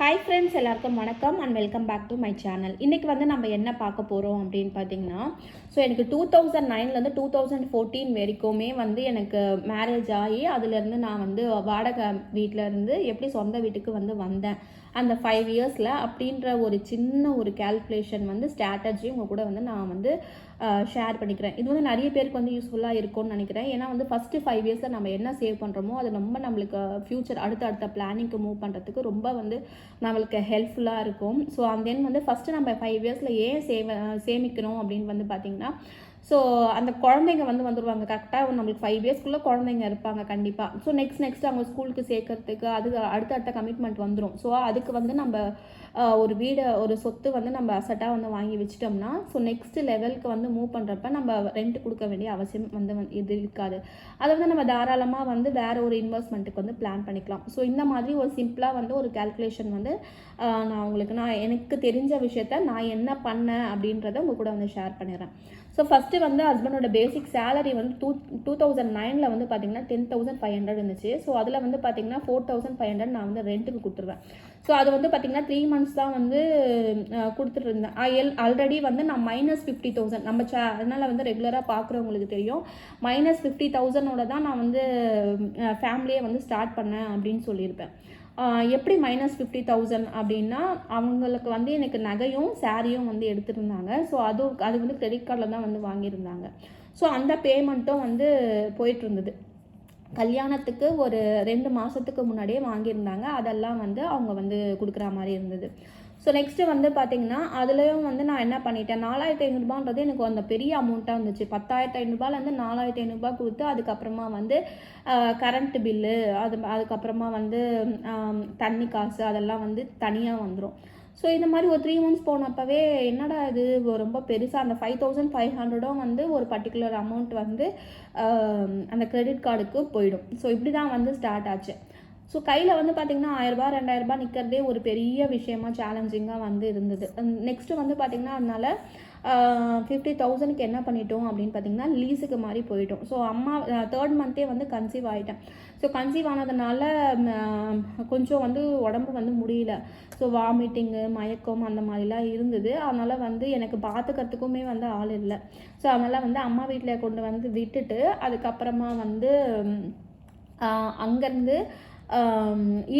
Hi friends எல்லாருக்கும் வணக்கம் and welcome back to my channel இன்றைக்கி வந்து நம்ம என்ன பார்க்க போகிறோம் அப்படின்னு பார்த்தீங்கன்னா ஸோ எனக்கு டூ தௌசண்ட் நைன்லேருந்து டூ தௌசண்ட் ஃபோர்டீன் வரைக்குமே வந்து எனக்கு மேரேஜ் ஆகி அதுலேருந்து நான் வந்து வாடகை வீட்டில் இருந்து எப்படி சொந்த வீட்டுக்கு வந்து வந்தேன். அந்த ஃபைவ் இயர்ஸில் அப்படின்ற ஒரு சின்ன ஒரு கேல்குலேஷன் வந்து ஸ்ட்ராட்டஜி உங்கள் கூட வந்து நான் வந்து ஷேர் பண்ணிக்கிறேன். இது வந்து நிறைய பேருக்கு வந்து யூஸ்ஃபுல்லாக இருக்கும்னு நினைக்கிறேன். ஏன்னா வந்து ஃபஸ்ட்டு ஃபைவ் இயர்ஸில் நம்ம என்ன சேவ் பண்ணுறோமோ அது ரொம்ப நம்மளுக்கு ஃப்யூச்சர் அடுத்த அடுத்த பிளானிங்க்கு மூவ் பண்ணுறதுக்கு ரொம்ப வந்து நம்மளுக்கு ஹெல்ப்ஃபுல்லாக இருக்கும். ஸோ அந்த தென் வந்து ஃபஸ்ட்டு நம்ம ஃபைவ் இயர்ஸில் ஏன் சேவ சேமிக்கணும் அப்படின்னு வந்து பார்த்திங்கன்னா ஸோ அந்த குழந்தைங்க வந்து வந்துடுவாங்க கரெக்டாக நம்மளுக்கு ஃபைவ் இயர்ஸ்க்குள்ளே குழந்தைங்க இருப்பாங்க கண்டிப்பாக ஸோ நெக்ஸ்ட் நெக்ஸ்ட் அவங்க ஸ்கூலுக்கு சேர்க்கறதுக்கு அது அடுத்த அடுத்த கமிட்மெண்ட் வந்துடும் ஸோ அதுக்கு வந்து நம்ம ஒரு வீடை ஒரு சொத்து வந்து நம்ம அசட்டாக வந்து வாங்கி வச்சிட்டோம்னா ஸோ நெக்ஸ்ட் லெவலுக்கு வந்து மூவ் பண்ணுறப்ப நம்ம ரெண்ட் கொடுக்க வேண்டிய அவசியம் வந்து இது இருக்காது. அதை வந்து நம்ம தாராளமாக வந்து வேறு ஒரு இன்வெஸ்ட்மெண்ட்டுக்கு வந்து பிளான் பண்ணிக்கலாம். ஸோ இந்த மாதிரி ஒரு சிம்பிளாக வந்து ஒரு கால்குலேஷன் வந்து நான் உங்களுக்கு நான் எனக்கு தெரிஞ்ச விஷயத்த நான் என்ன பண்ணேன் அப்படின்றத உங்கள் கூட வந்து ஷேர் பண்ணிடுறேன். ஸோ ஃபஸ்ட்டு வந்து ஹஸ்பண்டோட பேசிக் சேலரி வந்து டூ டூ தௌசண்ட் நைனில் வந்து பார்த்தீங்கன்னா டென் தௌசண்ட் ஃபைவ் ஹண்ட்ரட் இருந்துச்சு. ஸோ அதில் வந்து பார்த்தீங்கன்னா ஃபோர் தௌசண்ட் ஃபைவ் ஹண்ட்ரட் நான் வந்து ரெண்ட்டுக்கு கொடுத்துருவேன். ஸோ அது வந்து பார்த்தீங்கன்னா த்ரீ மந்த்ஸ் தான் வந்து கொடுத்துட்டு இருந்தேன் எல் ஆல்ரெடி வந்து நான் மைனஸ் ஃபிஃப்டி தௌசண்ட் நம்ம சே அதனால் வந்து ரெகுலராக பார்க்குறவங்களுக்கு தெரியும். மைனஸ் ஃபிஃப்டி தௌசண்டோட தான் நான் வந்து ஃபேமிலியை வந்து ஸ்டார்ட் பண்ணேன் அப்படின்னு சொல்லியிருப்பேன். எப்படி மைனஸ் ஃபிஃப்டி தௌசண்ட் அப்படின்னா அவங்களுக்கு வந்து எனக்கு நகையும் சாரியும் வந்து எடுத்திருந்தாங்க. ஸோ அது அது வந்து கிரெடிட் கார்டில் தான் வந்து வாங்கியிருந்தாங்க. ஸோ அந்த பேமெண்ட்டும் வந்து போயிட்டுருந்தது. கல்யாணத்துக்கு ஒரு ரெண்டு மாதத்துக்கு முன்னாடியே வாங்கியிருந்தாங்க. அதெல்லாம் வந்து அவங்க வந்து கொடுக்குற மாதிரி இருந்தது. ஸோ நெக்ஸ்ட்டு வந்து பார்த்தீங்கன்னா அதுலேயும் வந்து நான் என்ன பண்ணிட்டேன்? நாலாயிரத்தி ஐநூறுபான்றது எனக்கு அந்த பெரிய அமௌண்ட்டாக இருந்துச்சு பத்தாயிரத்து ஐநூறுபாலேருந்து நாலாயிரத்தி ஐநூறுபா கொடுத்து அதுக்கப்புறமா வந்து கரண்ட் பில்லு அது அதுக்கப்புறமா வந்து தண்ணி காசு அதெல்லாம் வந்து தனியாக வந்துடும் ஸோ இந்த மாதிரி ஒரு த்ரீ மந்த்ஸ் போனப்பவே என்னடா இது? ரொம்ப பெருசாக அந்த ஃபைவ் தௌசண்ட் ஃபைவ் ஹண்ட்ரடும் வந்து ஒரு பர்டிகுலர் அமௌண்ட் வந்து அந்த கிரெடிட் கார்டுக்கு போயிடும். ஸோ இப்படி தான் வந்து ஸ்டார்ட் ஆச்சு. ஸோ கையில் வந்து பார்த்தீங்கன்னா ஆயிரரூபா ரெண்டாயிரரூபா நிற்கிறதே ஒரு பெரிய விஷயமா சேலஞ்சிங்காக வந்து இருந்தது. நெக்ஸ்ட்டு வந்து பார்த்தீங்கன்னா அதனால ஃபிஃப்டி தௌசண்ட்க்கு என்ன பண்ணிட்டோம் அப்படின்னு பார்த்தீங்கன்னா லீஸுக்கு மாதிரி போயிட்டோம். ஸோ அம்மா தேர்ட் மந்த்தே வந்து கன்சீவ் ஆகிட்டேன் ஸோ கன்சீவ் ஆனதுனால கொஞ்சம் வந்து உடம்பு வந்து முடியல. ஸோ வாமிட்டிங்கு மயக்கம் அந்த மாதிரிலாம் இருந்தது. அதனால் வந்து எனக்கு பார்த்துக்கிறதுக்குமே வந்து ஆள் இல்லை. ஸோ அதனால் வந்து அம்மா வீட்டில் கொண்டு வந்து விட்டுட்டு அதுக்கப்புறமா வந்து அங்கேருந்து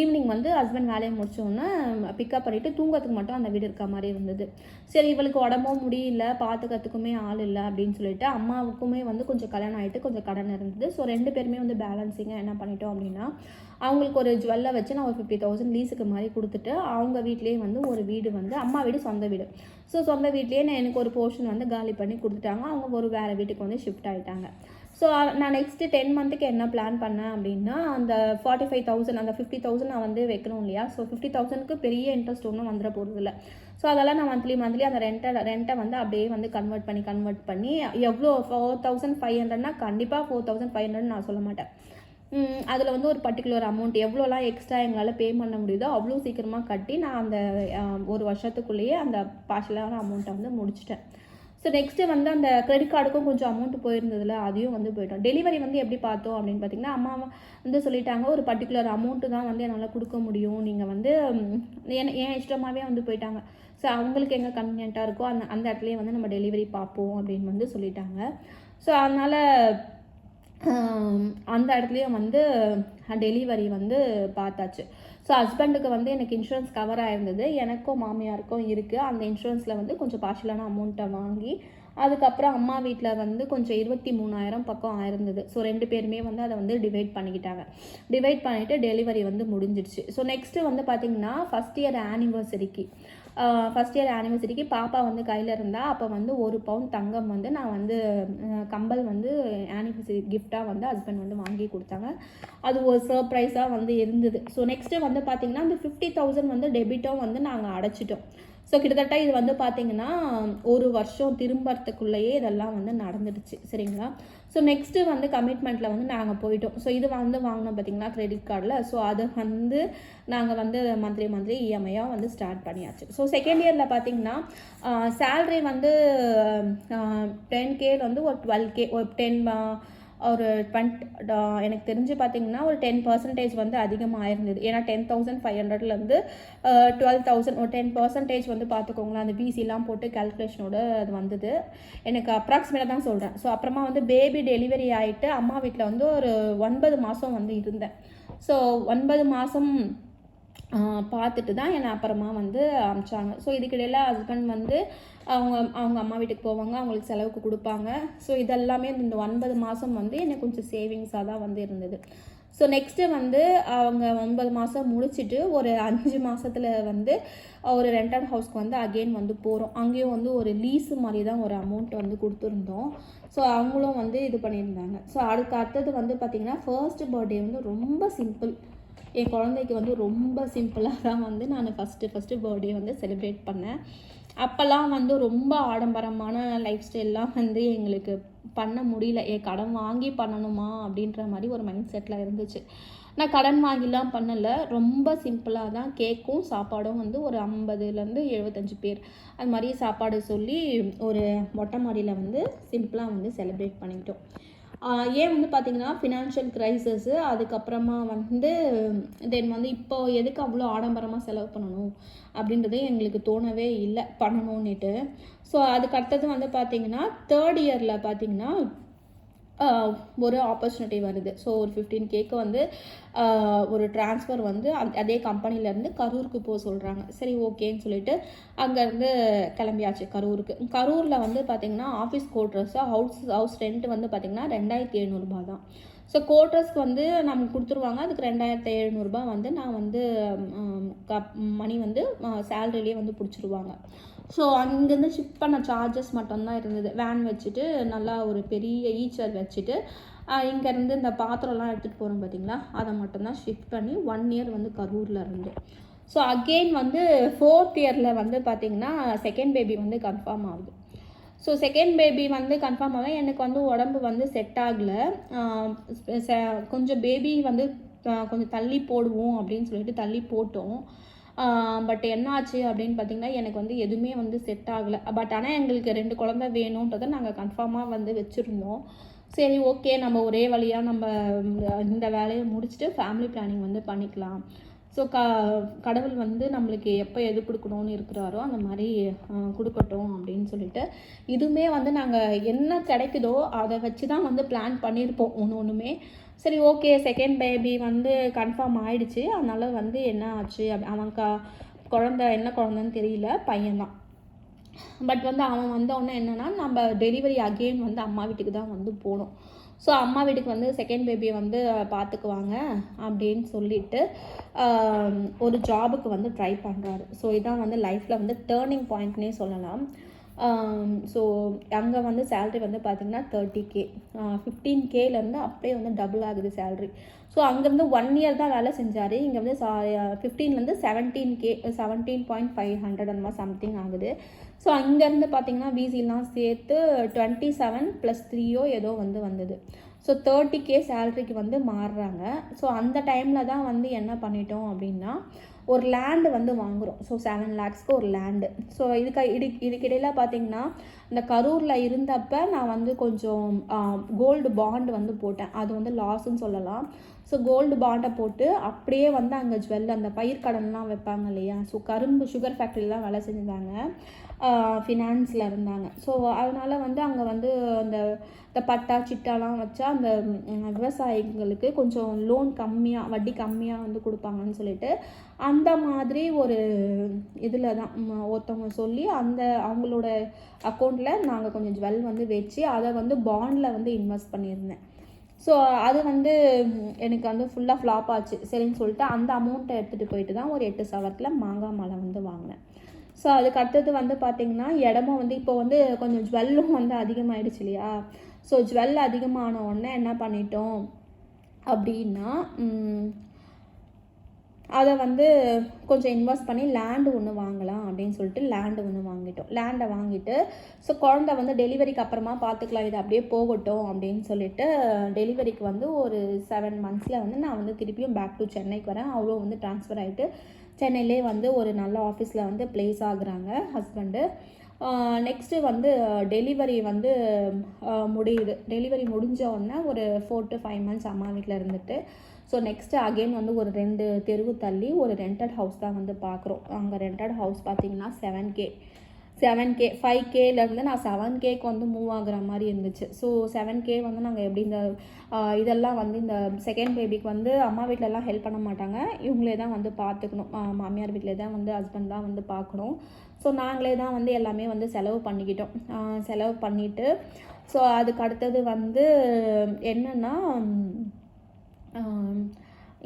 ஈவினிங் வந்து ஹஸ்பண்ட் வேலையை முடிச்சோன்னே பிக்கப் பண்ணிவிட்டு தூங்கிறதுக்கு மட்டும் அந்த வீடு இருக்க மாதிரி இருந்தது. சரி இவளுக்கு உடம்பும் முடியல பார்த்துக்கிறதுக்குமே ஆள் இல்லை அப்படின்னு சொல்லிட்டு அம்மாவுக்குமே வந்து கொஞ்சம் கல்யாணம் ஆகிட்டு கொஞ்சம் கடன் இருந்தது. ஸோ ரெண்டு பேருமே வந்து பேலன்ஸிங்காக என்ன பண்ணிட்டோம் அப்படின்னா அவங்களுக்கு ஒரு ஜுவல்லை வச்சு நான் ஒரு ஃபிஃப்டி தௌசண்ட் லீஸுக்கு மாதிரி கொடுத்துட்டு அவங்க வீட்லேயே வந்து ஒரு வீடு வந்து அம்மா வீடு சொந்த வீடு. ஸோ சொந்த வீட்லேயே நான் எனக்கு ஒரு போர்ஷன் வந்து காலி பண்ணி கொடுத்துட்டாங்க. அவங்க ஒரு வேறு வீட்டுக்கு வந்து ஷிஃப்ட் ஆகிட்டாங்க ஸோ நான் நெக்ஸ்ட்டு டென் மந்த்துக்கு என்ன பிளான் பண்ணேன் அப்படின்னா அந்த ஃபார்ட்டி ஃபைவ் தௌசண்ட் அந்த ஃபிஃப்டி தௌசண்ட் நான் வந்து வைக்கணும் இல்லையா? ஸோ ஃபிஃப்டி தௌசண்ட்க்கு பெரிய இன்ட்ரெஸ்ட் ஒன்றும் வந்துட போகிறது இல்லை ஸோ அதெல்லாம் நான் மந்த்லி மந்த்லி அந்த ரெண்ட்டை ரெண்ட்டை வந்து அப்படியே வந்து கன்வெர்ட் பண்ணி கன்வெர்ட் பண்ணி எவ்வளோ ஃபோர் தௌசண்ட் ஃபைவ் ஹண்ட்ரட்னா கண்டிப்பாக ஃபோர் தௌசண்ட் ஃபைவ் ஹண்ட்ரட் நான் சொல்ல மாட்டேன். அதில் வந்து ஒரு பர்டிகுலர் அமௌண்ட் எவ்வளோலாம் எக்ஸ்ட்ரா எங்களால் பே பண்ண முடியுதோ அவ்வளோ சீக்கிரமாக கட்டி நான் அந்த ஒரு வருஷத்துக்குள்ளேயே அந்த பார்ஷலான அமௌண்ட்டை வந்து முடிச்சிட்டேன். ஸோ நெக்ஸ்ட்டு வந்து அந்த கிரெடிட் கார்டுக்கும் கொஞ்சம் அமௌண்ட் போயிருந்ததில்ல அதையும் வந்து போயிட்டோம். டெலிவரி வந்து எப்படி பார்த்தோம் அப்படின்னு பார்த்தீங்கன்னா அம்மா வந்து சொல்லிட்டாங்க ஒரு பர்டிகுலர் அமௌண்ட்டு தான் வந்து என்னால் கொடுக்க முடியும். நீங்கள் வந்து என் என் இஷ்டமாகவே வந்து போயிட்டாங்க. ஸோ அவங்களுக்கு எங்கே கன்வீனியண்ட்டாக இருக்கோ அந்த அந்த இடத்துலயே வந்து நம்ம டெலிவரி பார்ப்போம் அப்படின்னு வந்து சொல்லிட்டாங்க. ஸோ அதனால் அந்த இடத்துலையும் வந்து டெலிவரி வந்து பார்த்தாச்சு. ஸோ ஹஸ்பண்டுக்கு வந்து எனக்கு இன்சூரன்ஸ் கவர் ஆயிருந்தது. எனக்கும் மாமியாருக்கும் இருக்குது அந்த இன்சூரன்ஸில் வந்து கொஞ்சம் பார்ஷலான அமௌண்ட்டை வாங்கி அதுக்கப்புறம் அம்மா வீட்டில் வந்து கொஞ்சம் இருபத்தி மூணாயிரம் பக்கம் ஆயிருந்தது. ஸோ ரெண்டு பேருமே வந்து அதை வந்து டிவைட் பண்ணிக்கிட்டாங்க. டிவைட் பண்ணிவிட்டு டெலிவரி வந்து முடிஞ்சிடுச்சு. ஸோ நெக்ஸ்ட்டு வந்து பார்த்திங்கன்னா ஃபஸ்ட் இயர் ஆனிவர்சரிக்கு ஃபஸ்ட் இயர் ஆனிவர்சரிக்கு பாப்பா வந்து கையில் இருந்தா அப்போ வந்து ஒரு பவுன் தங்கம் வந்து நான் வந்து கம்பல் வந்து ஆனிவர்சரி கிஃப்டாக வந்து ஹஸ்பண்ட் வந்து வாங்கி கொடுத்தாங்க. அது ஒரு சர்ப்ரைஸாக வந்து இருந்தது. ஸோ நெக்ஸ்ட்டு வந்து பார்த்திங்கன்னா அந்த ஃபிஃப்டி தௌசண்ட் வந்து டெபிட்டும் வந்து நாங்கள் அடைச்சிட்டோம். ஸோ கிட்டத்தட்ட இது வந்து பார்த்திங்கன்னா ஒரு வருஷம் திரும்பறதுக்குள்ளேயே இதெல்லாம் வந்து நடந்துடுச்சு. சரிங்களா? ஸோ நெக்ஸ்ட்டு வந்து கமிட்மெண்ட்டில் வந்து நாங்கள் போயிட்டோம். ஸோ இது வந்து வாங்கினோம் பார்த்தீங்களா கிரெடிட் கார்டில் ஸோ அது வந்து நாங்கள் வந்து மந்த்லி மந்த்லி இஎம்ஐயாக வந்து ஸ்டார்ட் பண்ணியாச்சு. ஸோ செகண்ட் இயரில் பார்த்தீங்கன்னா சேல்ரி வந்து டென் கே வந்து ஒரு டுவெல் கே ஒரு டென் ஒரு டுவெண்ட் எனக்கு தெரிஞ்சு பார்த்தீங்கன்னா ஒரு டென் பர்சன்டேஜ் வந்து அதிகமாக இருந்தது ஏன்னா டென் தௌசண்ட் ஃபைவ் ஹண்ட்ரட்லேருந்து டுவெல் தௌசண்ட் ஒரு டென் பர்சன்டேஜ் வந்து பார்த்துக்கோங்களேன் அந்த பிசிலாம் போட்டு கேல்குலேஷனோட அது வந்தது. எனக்கு அப்ராக்சிமேட்டாக தான் சொல்கிறேன் ஸோ அப்புறமா வந்து பேபி டெலிவரி ஆகிட்டு அம்மா வீட்டில் வந்து ஒரு ஒன்பது மாதம் வந்து இருந்தேன். ஸோ ஒன்பது மாதம் பார்த்துட்டு தான் என்னை அப்புறமா வந்து அமிச்சாங்க. ஸோ இதுக்கிடையில் ஹஸ்பண்ட் வந்து அவங்க அவங்க அம்மா வீட்டுக்கு போவாங்க அவங்களுக்கு செலவுக்கு கொடுப்பாங்க. ஸோ இதெல்லாமே இந்த ஒன்பது மாதம் வந்து எனக்கு கொஞ்சம் சேவிங்ஸாக தான் வந்து இருந்தது. ஸோ நெக்ஸ்ட்டு வந்து அவங்க ஒன்பது மாதம் முடிச்சுட்டு ஒரு அஞ்சு மாதத்தில் வந்து ஒரு ரெண்டட் ஹவுஸ்க்கு வந்து அகெயின் வந்து போகிறோம் அங்கேயும் வந்து ஒரு லீஸு மாதிரி தான் ஒரு அமௌண்ட் வந்து கொடுத்துருந்தோம். ஸோ அவங்களும் வந்து இது பண்ணியிருந்தாங்க. ஸோ அதுக்கு அடுத்தது வந்து பார்த்திங்கன்னா ஃபர்ஸ்ட் பர்த்டே வந்து ரொம்ப சிம்பிள் என் குழந்தைக்கு வந்து ரொம்ப சிம்பிளாக தான் வந்து நான் ஃபஸ்ட்டு ஃபஸ்ட்டு பர்த்டே வந்து செலிப்ரேட் பண்ணேன். அப்போல்லாம் வந்து ரொம்ப ஆடம்பரமான லைஃப் ஸ்டைல்லாம் வந்து எங்களுக்கு பண்ண முடியல. ஏ கடன் வாங்கி பண்ணணுமா அப்படின்ற மாதிரி ஒரு மைண்ட் செட்டில் இருந்துச்சு. நான் கடன் வாங்கிலாம் பண்ணலை. ரொம்ப சிம்பிளாக தான் கேக்கும் சாப்பாடும் வந்து ஒரு ஐம்பதுலேருந்து எழுபத்தஞ்சு பேர். அது மாதிரி சாப்பாடு சொல்லி ஒரு மொட்டை மாடியில் வந்து சிம்பிளாக வந்து செலிப்ரேட் பண்ணிக்கிட்டோம். ஏன் வந்து பார்த்திங்கன்னா ஃபினான்ஷியல் க்ரைசஸ்ஸு அதுக்கப்புறமா வந்து தென் வந்து இப்போ எதுக்கு அவ்வளோ ஆடம்பரமாக செலவு பண்ணணும்? அப்படின்றது எங்களுக்கு தோணவே இல்லை பண்ணணும்னுட்டு. ஸோ அதுக்கு அடுத்தது வந்து பார்த்திங்கன்னா தேர்ட் இயரில் பார்த்திங்கன்னா ஒரு ஆப்பர்ச்சுனிட்டி வருது. ஸோ ஒரு ஃபிஃப்டீன் கேக்கு வந்து ஒரு ட்ரான்ஸ்ஃபர் வந்து அதே கம்பெனிலேருந்து கரூருக்கு போக சொல்கிறாங்க சரி ஓகேன்னு சொல்லிட்டு அங்கேருந்து கிளம்பியாச்சு கரூருக்கு. கரூரில் வந்து பார்த்திங்கன்னா office quarters house house rent வந்து பார்த்திங்கன்னா ரெண்டாயிரத்தி எழுநூறுபா தான். ஸோ கோட்ரஸ்க்கு வந்து நமக்கு கொடுத்துருவாங்க. அதுக்கு ரெண்டாயிரத்தி எழுநூறுபா வந்து நான் வந்து மணி வந்து சேலரிலேயே வந்து பிடிச்சிருவாங்க. ஸோ அங்கேருந்து ஷிஃப்ட் பண்ண சார்ஜஸ் மட்டும்தான் இருந்தது. வேன் வச்சுட்டு நல்லா ஒரு பெரிய ஈச்சர் வச்சுட்டு இங்கேருந்து இந்த பாத்திரம்லாம் எடுத்துகிட்டு போகிறோம் பார்த்தீங்களா அதை மட்டும்தான் ஷிஃப்ட் பண்ணி ஒன் இயர் வந்து கரூரில் இருந்து. ஸோ அகெயின் வந்து ஃபோர்த் இயரில் வந்து பார்த்திங்கன்னா செகண்ட் பேபி வந்து கன்ஃபார்ம் ஆகுது. ஸோ செகண்ட் பேபி வந்து கன்ஃபார்ம் ஆக எனக்கு வந்து உடம்பு வந்து செட் ஆகலை. கொஞ்சம் பேபி வந்து கொஞ்சம் தள்ளி போடுவோம் அப்படின்னு சொல்லிட்டு தள்ளி போட்டோம். பட் என்னாச்சு அப்படின்னு பார்த்தீங்கன்னா எனக்கு வந்து எதுவுமே வந்து செட் ஆகலை. பட் ஆனால் எங்களுக்கு ரெண்டு குழந்த வேணுன்றதை நாங்கள் கன்ஃபார்மாக வந்து வச்சுருந்தோம். சரி ஓகே நம்ம ஒரே வழியாக நம்ம இந்த வேலையை முடிச்சுட்டு ஃபேமிலி பிளானிங் வந்து பண்ணிக்கலாம். ஸோ க கடவுள் வந்து நம்மளுக்கு எப்போ எது கொடுக்கணும்னு இருக்கிறாரோ அந்த மாதிரி கொடுக்கட்டும் அப்படின்னு சொல்லிட்டு இதுவுமே வந்து நாங்கள் என்ன கிடைக்குதோ அதை வச்சு தான் வந்து பிளான் பண்ணியிருப்போம். ஒன்று ஒன்றுமே சரி ஓகே செகண்ட் பேபி வந்து கன்ஃபார்ம் ஆயிடுச்சு. அதனால் வந்து என்ன ஆச்சு? அவன் க குழந்த என்ன குழந்தைன்னு தெரியல. பையன்தான். பட் வந்து அவன் வந்தோடனே என்னென்னா நம்ம டெலிவரி அகெயின் வந்து அம்மா வீட்டுக்கு தான் வந்து போகணும் ஸோ அம்மா வீட்டுக்கு வந்து செகண்ட் பேபியை வந்து பார்த்துக்குவாங்க அப்படின்னு சொல்லிட்டு ஒரு ஜாபுக்கு வந்து ட்ரை பண்ணுறாரு ஸோ இதான் வந்து லைஃப்பில் வந்து டேர்னிங் பாயிண்ட்னே சொல்லலாம். ஸோ அங்கே வந்து சேல்ரி வந்து பார்த்திங்கன்னா தேர்ட்டி கே ஃபிஃப்டீன் கேலேருந்து அப்படியே வந்து டபுள் ஆகுது சேல்ரி ஸோ அங்கேருந்து ஒன் இயர் தான் வேலை செஞ்சார். இங்கே வந்து சா ஃபிஃப்டீன்லேருந்து seventeen K seventeen point five hundred அந்த மாதிரி சம்திங் ஆகுது. ஸோ அங்கேருந்து பார்த்திங்கன்னா விசிலாம் சேர்த்து டுவெண்ட்டி செவன் ப்ளஸ் த்ரீயோ ஏதோ வந்து வந்தது. ஸோ தேர்ட்டி கே சேல்ரிக்கு வந்து மாறுறாங்க. ஸோ அந்த டைமில் தான் வந்து என்ன பண்ணிட்டோம் அப்படின்னா ஒரு லேண்டு வந்து வாங்குகிறோம் ஸோ செவன் லேக்ஸ்க்கு ஒரு லேண்டு ஸோ இதுக்கு இது இதுக்கிடையில் பார்த்தீங்கன்னா இந்த கரூரில் இருந்தப்போ நான் வந்து கொஞ்சம் கோல்டு பாண்டு வந்து போட்டேன். அது வந்து லாஸ்ன்னு சொல்லலாம். ஸோ கோல்டு பாண்டை போட்டு அப்படியே வந்து அங்கே ஜுவல் அந்த பயிர் கடன்லாம் வைப்பாங்க இல்லையா? ஸோ கரும்பு சுகர் ஃபேக்ட்ரிலாம் வேலை செஞ்சுருந்தாங்க ஃபினான்ஸில் இருந்தாங்க. ஸோ அதனால் வந்து அங்கே வந்து அந்த இந்த பட்டா சிட்டாலாம் வச்சா அந்த விவசாயிகளுக்கு கொஞ்சம் லோன் கம்மியாக வட்டி கம்மியாக வந்து கொடுப்பாங்கன்னு சொல்லிட்டு அந்த மாதிரி ஒரு இதில் தான் ஒருத்தவங்க சொல்லி அந்த அவங்களோட அக்கௌண்ட்டில் நாங்கள் கொஞ்சம் ஜுவல் வந்து வச்சு அதை வந்து பாண்டில் வந்து இன்வெஸ்ட் பண்ணியிருந்தேன். ஸோ அது வந்து எனக்கு வந்து ஃபுல்லாக ஃப்ளாப் ஆச்சு. சரின்னு சொல்லிட்டு அந்த அமௌண்ட்டை எடுத்துகிட்டு போயிட்டு தான் ஒரு எட்டு சவரத்தில் மாங்காய் மாலை வந்து வாங்கினேன். ஸோ அதுக்கு அடுத்தது வந்து பார்த்திங்கன்னா இடமும் வந்து இப்போ வந்து கொஞ்சம் ஜுவல்லும் வந்து அதிகமாகிடுச்சு இல்லையா? ஸோ ஜுவல் அதிகமான உடனே என்ன பண்ணிட்டோம் அப்படின்னா அதை வந்து கொஞ்சம் இன்வெஸ்ட் பண்ணி லேண்டு ஒன்று வாங்கலாம் அப்படின்னு சொல்லிட்டு லேண்டு ஒன்று வாங்கிட்டோம். லேண்டை வாங்கிட்டு ஸோ குழந்த வந்து டெலிவரிக்கு அப்புறமா பார்த்துக்கலாம் இது அப்படியே போகட்டும் அப்படின்னு சொல்லிட்டு டெலிவரிக்கு வந்து ஒரு செவன் மந்த்ஸில் வந்து நான் வந்து திருப்பியும் பேக் டு சென்னைக்கு வரேன். அவ்வளோ வந்து ட்ரான்ஸ்ஃபர் ஆகிட்டு சென்னையிலே வந்து ஒரு நல்ல ஆஃபீஸில் வந்து ப்ளேஸ் ஆகுறாங்க ஹஸ்பண்டு நெக்ஸ்ட்டு வந்து டெலிவரி வந்து முடியுது. டெலிவரி முடிஞ்ச உடனே ஒரு ஃபோர் டு ஃபைவ் மந்த்ஸ் அம்மா வீட்டில் இருந்துட்டு ஸோ நெக்ஸ்ட்டு அகெயின் வந்து ஒரு ரெண்டு தெருவு தள்ளி ஒரு ரெண்டட் ஹவுஸ் தான் வந்து பார்க்குறோம். அங்கே ரெண்டட் ஹவுஸ் பார்த்தீங்கன்னா seven K seven K five கேலேருந்து நான் செவன் கேக்கு வந்து மூவ் ஆகுற மாதிரி இருந்துச்சு. ஸோ செவன் கே வந்து நாங்கள் எப்படி இந்த இதெல்லாம் வந்து இந்த செகண்ட் பேபிக்கு வந்து அம்மா வீட்டிலலாம் ஹெல்ப் பண்ண மாட்டாங்க. இவங்களே தான் வந்து பார்த்துக்கணும். மாமியார் வீட்டிலே தான் வந்து ஹஸ்பண்ட் தான் வந்து பார்க்கணும். ஸோ நாங்களே தான் வந்து எல்லாமே வந்து செலவு பண்ணிக்கிட்டோம். செலவு பண்ணிவிட்டு ஸோ அதுக்கு அடுத்தது வந்து என்னென்னா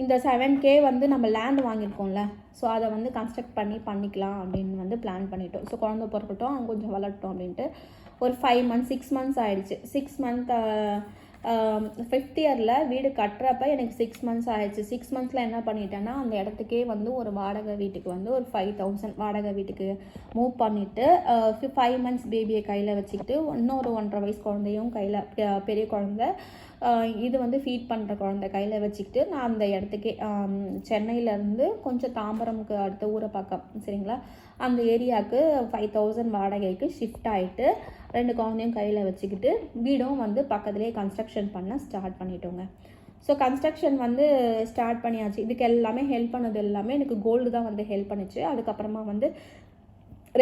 இந்த செவன் கே வந்து நம்ம லேண்ட் வாங்கியிருக்கோம்ல ஸோ அதை வந்து கன்ஸ்ட்ரக்ட் பண்ணி பண்ணிக்கலாம் அப்படின்னு வந்து பிளான் பண்ணிட்டோம். ஸோ குழந்த பிறக்கட்டும் அவங்க கொஞ்சம் வளரட்டும் அப்படின்ட்டு. ஒரு ஃபைவ் மந்த்ஸ் சிக்ஸ் மந்த்ஸ் ஆயிடுச்சு. சிக்ஸ் மந்த் ஃபிஃப்த் இயரில் வீடு கட்டுறப்ப எனக்கு சிக்ஸ் மந்த்ஸ் ஆயிடுச்சு. சிக்ஸ் மந்த்ஸில் என்ன பண்ணிட்டேன்னா அந்த இடத்துக்கே வந்து ஒரு வாடகை வீட்டுக்கு வந்து ஒரு ஃபைவ் தௌசண்ட் வாடகை வீட்டுக்கு மூவ் பண்ணிவிட்டு ஃபைவ் மந்த்ஸ் பேபியை கையில் வச்சுக்கிட்டு இன்னொரு ஒன்றரை வயசு குழந்தையும் கையில் பெரிய குழந்தை இது வந்து ஃபீட் பண்ணுற குழந்தை கையில் வச்சுக்கிட்டு நான் அந்த இடத்துக்கே சென்னையிலேருந்து கொஞ்சம் தாம்பரமுக்கு அடுத்த ஊரை பக்கம் சரிங்களா? அந்த ஏரியாவுக்கு ஃபைவ் தௌசண்ட் வாடகைக்கு ஷிஃப்ட் ஆகிட்டு ரெண்டு குழந்தையும் கையில் வச்சுக்கிட்டு வீடும் வந்து பக்கத்துலேயே கன்ஸ்ட்ரக்ஷன் பண்ண ஸ்டார்ட் பண்ணிட்டோங்க. ஸோ கன்ஸ்ட்ரக்ஷன் வந்து ஸ்டார்ட் பண்ணியாச்சு. இதுக்கு எல்லாமே ஹெல்ப் பண்ணது எல்லாமே எனக்கு கோல்டு தான் வந்து ஹெல்ப் பண்ணிச்சு. அதுக்கப்புறமா வந்து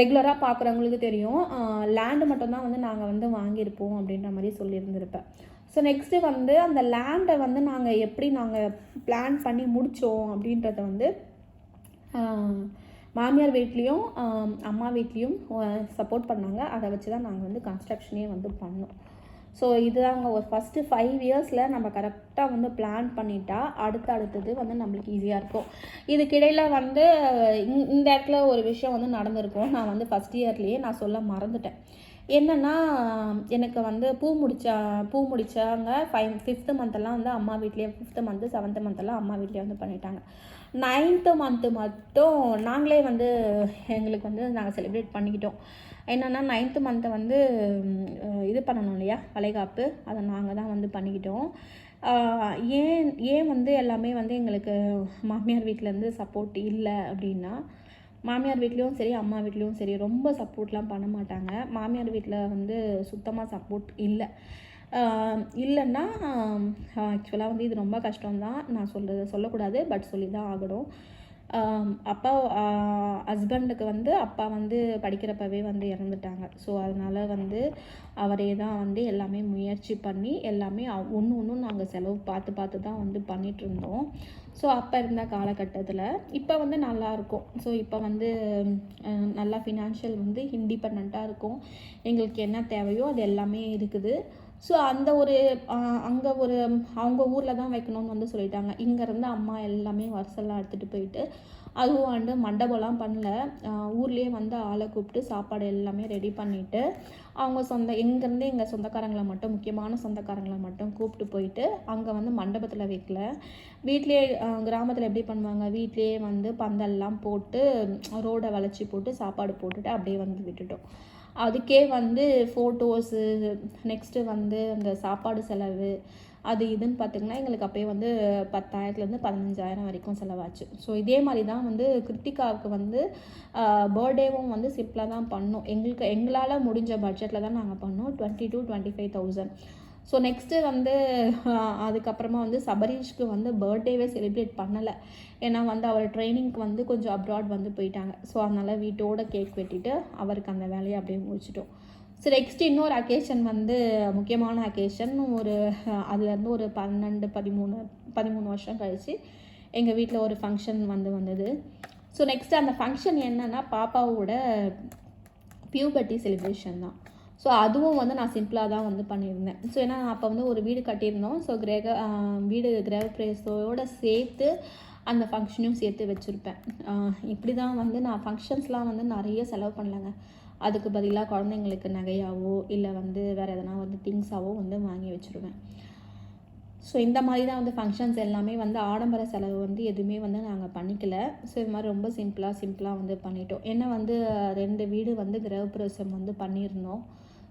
ரெகுலராக பார்க்குறவங்களுக்கு தெரியும். லேண்டு மட்டும்தான் வந்து நாங்கள் வந்து வாங்கியிருப்போம் அப்படின்ற மாதிரி சொல்லியிருந்திருப்பேன். ஸோ நெக்ஸ்ட்டு வந்து அந்த லேண்டை வந்து நாங்கள் எப்படி நாங்கள் பிளான் பண்ணி முடித்தோம் அப்படின்றத வந்து மாமியார் வீட்லேயும் அம்மா வீட்லேயும் சப்போர்ட் பண்ணாங்க. அதை வச்சு தான் நாங்கள் வந்து கன்ஸ்ட்ரக்ஷனே வந்து பண்ணோம். ஸோ இதுதாங்க ஒரு ஃபஸ்ட்டு ஃபைவ் இயர்ஸில் நம்ம கரெக்டாக வந்து பிளான் பண்ணிட்டா அடுத்து அடுத்தது வந்து நம்மளுக்கு ஈஸியாக இருக்கும். இதுக்கிடையில் வந்து இந்த இந்த இடத்துல ஒரு விஷயம் வந்து நடந்திருக்கும். நான் வந்து ஃபஸ்ட் இயர்லேயே நான் சொல்ல மறந்துட்டேன். என்னென்னா எனக்கு வந்து பூ முடிச்சா பூ முடிச்சாங்க. ஃபைவ் ஃபிஃப்த்து மந்த்தெல்லாம் வந்து அம்மா வீட்லேயே ஃபிஃப்த்து மந்த்து செவன்த்து மந்த்தெல்லாம் அம்மா வீட்லேயே வந்து பண்ணிட்டாங்க. நைன்த்து மந்த்து மட்டும் நாங்களே வந்து எங்களுக்கு வந்து நாங்கள் செலிப்ரேட் பண்ணிக்கிட்டோம். என்னென்னா நைன்த்து மந்த்தை வந்து இது பண்ணணும் இல்லையா? வளைகாப்பு. அதை நாங்கள் தான் வந்து பண்ணிக்கிட்டோம். ஏன் ஏன் வந்து எல்லாமே வந்து எங்களுக்கு மாமியார் வீட்டிலேருந்து சப்போர்ட் இல்லை அப்படின்னா மாமியார் வீட்லேயும் சரி அம்மா வீட்லேயும் சரி ரொம்ப சப்போர்ட்லாம் பண்ண மாட்டாங்க. மாமியார் வீட்டில் வந்து சுத்தமாக சப்போர்ட் இல்லை. இல்லைன்னா ஆக்சுவலாக வந்து இது ரொம்ப கஷ்டம்தான். நான் சொல்கிறது சொல்லக்கூடாது பட் சொல்லி தான் ஆகணும். அப்பா ஹஸ்பண்டுக்கு வந்து அப்பா வந்து படிக்கிறப்பவே வந்து இறந்துட்டாங்க. ஸோ அதனால் வந்து அவரே தான் வந்து எல்லாமே முயற்சி பண்ணி எல்லாமே ஒன்று ஒன்றும் நாங்கள் செலவு பார்த்து பார்த்து தான் வந்து பண்ணிகிட்ருந்தோம் ஸோ அப்போ இருந்த காலகட்டத்தில் இப்போ வந்து நல்லா இருக்கும். ஸோ இப்போ வந்து நல்லா ஃபினான்ஷியல் வந்து இண்டிபெண்ட்டாக இருக்கும். எங்களுக்கு என்ன தேவையோ அது எல்லாமே இருக்குது. ஸோ அந்த ஒரு அங்கே ஒரு அவங்க ஊரில் தான் வைக்கணும்னு வந்து சொல்லிட்டாங்க. இங்கேருந்து அம்மா எல்லாமே வருசெல்லாம் எடுத்துகிட்டு போயிட்டு அதுவும் வந்து மண்டபம்லாம் பண்ணல. ஊர்லேயே வந்து ஆளை கூப்பிட்டு சாப்பாடு எல்லாமே ரெடி பண்ணிவிட்டு அவங்க சொந்த எங்கேருந்து எங்கள் சொந்தக்காரங்களை மட்டும் முக்கியமான சொந்தக்காரங்களை மட்டும் கூப்பிட்டு போயிட்டு அங்கே வந்து மண்டபத்தில் வைக்கல. வீட்லேயே கிராமத்தில் எப்படி பண்ணுவாங்க? வீட்லேயே வந்து பந்தல்லாம் போட்டு ரோடை வளைச்சி போட்டு சாப்பாடு போட்டுட்டு அப்படியே வந்து விட்டுட்டோம். அதுக்கே வந்து ஃபோட்டோஸு நெக்ஸ்ட்டு வந்து அந்த சாப்பாடு செலவு அது இதுன்னு பார்த்திங்கன்னா எங்களுக்கு அப்போயே வந்து பத்தாயிரத்துலேருந்து பதினஞ்சாயிரம் வரைக்கும் செலவாச்சு. ஸோ இதே மாதிரி தான் வந்து கிருத்திகாவுக்கு வந்து பர்த்டேவும் வந்து சிம்பிளாக தான் பண்ணோம். எங்களுக்கு எங்களால் முடிஞ்ச பட்ஜெட்டில் தான் நாங்கள் பண்ணோம். Twenty two twenty five thousand so next வந்து அதுக்கப்புறமா வந்து சபரீஷ்க்கு வந்து பர்த்டேவே செலிப்ரேட் பண்ணலை. ஏன்னா வந்து அவர் ட்ரைனிங்க்கு வந்து கொஞ்சம் அப்ராட் வந்து போயிட்டாங்க. ஸோ அதனால் வீட்டோட கேக் வெட்டிட்டு அவருக்கு அந்த வேலையை அப்படியே முடிச்சிட்டோம். ஸோ நெக்ஸ்ட் இன்னொரு அக்கேஷன் வந்து முக்கியமான அக்கேஷன் ஒரு அதுலேருந்து ஒரு பன்னெண்டு பதிமூணு பதிமூணு வருஷம் கழித்து எங்கள் வீட்டில் ஒரு ஃபங்க்ஷன் வந்து வந்தது. ஸோ நெக்ஸ்ட் அந்த ஃபங்க்ஷன் என்னன்னா பாப்பாவோட பியூபர்ட்டி செலிப்ரேஷன் தான். ஸோ அதுவும் வந்து நான் சிம்பிளாக தான் வந்து பண்ணியிருந்தேன். ஸோ ஏன்னா அப்போ வந்து ஒரு வீடு கட்டியிருந்தோம். ஸோ கிரக வீடு கிரக பிரேசத்தோடு சேர்த்து அந்த ஃபங்க்ஷனையும் சேர்த்து வச்சுருப்பேன். இப்படி தான் வந்து நான் ஃபங்க்ஷன்ஸ்லாம் வந்து நிறைய செலவு பண்ணலங்க. அதுக்கு பதிலாக குழந்தைங்களுக்கு நகையாவோ இல்லை வந்து வேறு எதனா வந்து திங்ஸாவோ வந்து வாங்கி வச்சுருவேன். ஸோ இந்த மாதிரி தான் வந்து ஃபங்க்ஷன்ஸ் எல்லாமே வந்து ஆடம்பர செலவு வந்து எதுவுமே வந்து நாங்கள் பண்ணிக்கல. ஸோ இது மாதிரி ரொம்ப சிம்பிளாக சிம்பிளாக வந்து பண்ணிட்டோம். ஏன்னா வந்து ரெண்டு வீடு வந்து கிரகப்பிரவேசம் வந்து பண்ணியிருந்தோம்.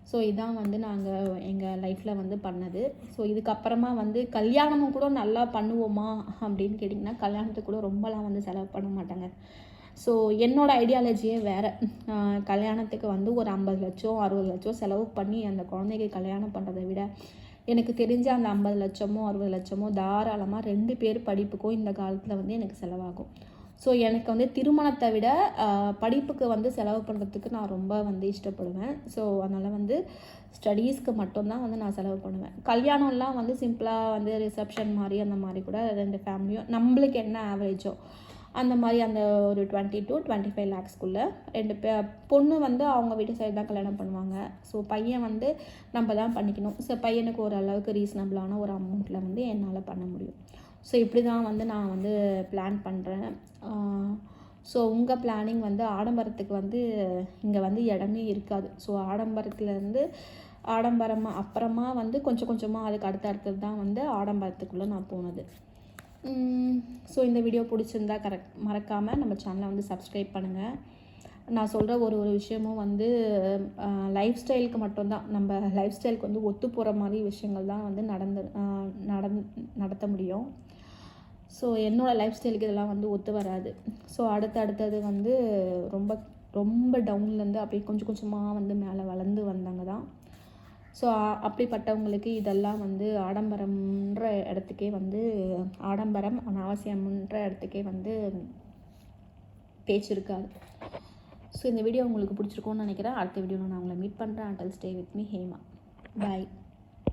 ஸோ இதான் வந்து நாங்கள் எங்கள் லைஃப்பில் வந்து பண்ணது. ஸோ இதுக்கப்புறமா வந்து கல்யாணமும் கூட நல்லா பண்ணுவோமா அப்படின்னு கேட்டிங்கன்னா கல்யாணத்துக்கு கூட ரொம்பலாம் வந்து செலவு பண்ண மாட்டாங்க. ஸோ என்னோடய ஐடியாலஜியே வேறு. கல்யாணத்துக்கு வந்து ஒரு ஐம்பது லட்சம் அறுபது லட்சம் செலவு பண்ணி அந்த குழந்தைக்கு கல்யாணம் பண்ணுறதை விட எனக்கு தெரிஞ்ச அந்த ஐம்பது லட்சமோ அறுபது லட்சமோ தாராளமாக ரெண்டு பேர் படிப்புக்கும் இந்த காலத்தில் வந்து எனக்கு செலவாகும். ஸோ எனக்கு வந்து திருமணத்தை விட படிப்புக்கு வந்து செலவு பண்ணுறதுக்கு நான் ரொம்ப வந்து இஷ்டப்படுவேன். ஸோ அதனால் வந்து ஸ்டடீஸ்க்கு மட்டும்தான் வந்து நான் செலவு பண்ணுவேன். கல்யாணம்லாம் வந்து சிம்பிளாக வந்து ரிசப்ஷன் மாதிரி அந்த மாதிரி கூட ரெண்டு ஃபேமிலியும் நம்மளுக்கு என்ன ஆவரேஜோ அந்த மாதிரி அந்த ஒரு டுவெண்ட்டி டு டுவெண்ட்டி ஃபைவ் லேக்ஸ்க்குள்ளே ரெண்டு பே பொண்ணு வந்து அவங்க வீட்டு சைடு தான் கல்யாணம் பண்ணுவாங்க. ஸோ பையன் வந்து நம்ம தான் பண்ணிக்கணும். ஸோ பையனுக்கு ஓரளவுக்கு ரீசனபிளான ஒரு அமௌண்ட்டில் வந்து என்னால் பண்ண முடியும். ஸோ இப்படி தான் வந்து நான் வந்து பிளான் பண்ணுறேன் ஸோ உங்கள் பிளானிங் வந்து ஆடம்பரத்துக்கு வந்து இங்கே வந்து இடமே இருக்காது. ஸோ ஆடம்பரத்துலேருந்து ஆடம்பரமாக அப்புறமா வந்து கொஞ்சம் கொஞ்சமாக அதுக்கு அடுத்த அடுத்தது தான் வந்து ஆடம்பரத்துக்குள்ளே நான் போனது. ஸோ இந்த வீடியோ பிடிச்சிருந்தா கரெக்ட் மறக்காமல் நம்ம சேனலை வந்து சப்ஸ்கிரைப் பண்ணுங்கள் நான் சொல்கிற ஒரு ஒரு விஷயமும் வந்து லைஃப் ஸ்டைலுக்கு மட்டும்தான். நம்ம லைஃப் ஸ்டைலுக்கு வந்து ஒத்து போகிற மாதிரி விஷயங்கள் தான் வந்து நடந்து நடந் நடத்த முடியும். ஸோ என்னோடய லைஃப் ஸ்டைலுக்கு இதெல்லாம் வந்து ஒத்து வராது. ஸோ அடுத்து அடுத்தது வந்து ரொம்ப ரொம்ப டவுன்லேருந்து அப்படியே கொஞ்சம் கொஞ்சமாக வந்து மேலே வளர்ந்து வந்தாங்க தான். ஸோ அப்படிப்பட்டவங்களுக்கு இதெல்லாம் வந்து ஆடம்பரம்ன்ற இடத்துக்கே வந்து ஆடம்பரம் அனாவசியம்ன்ற இடத்துக்கே வந்து பேச்சு இருக்காது. ஸோ இந்த வீடியோ உங்களுக்கு பிடிச்சிருக்கும்னு நினைக்கிறேன். அடுத்த வீடியோவில் நான் உங்களை மீட் பண்ணுறேன் until stay with me Hema bye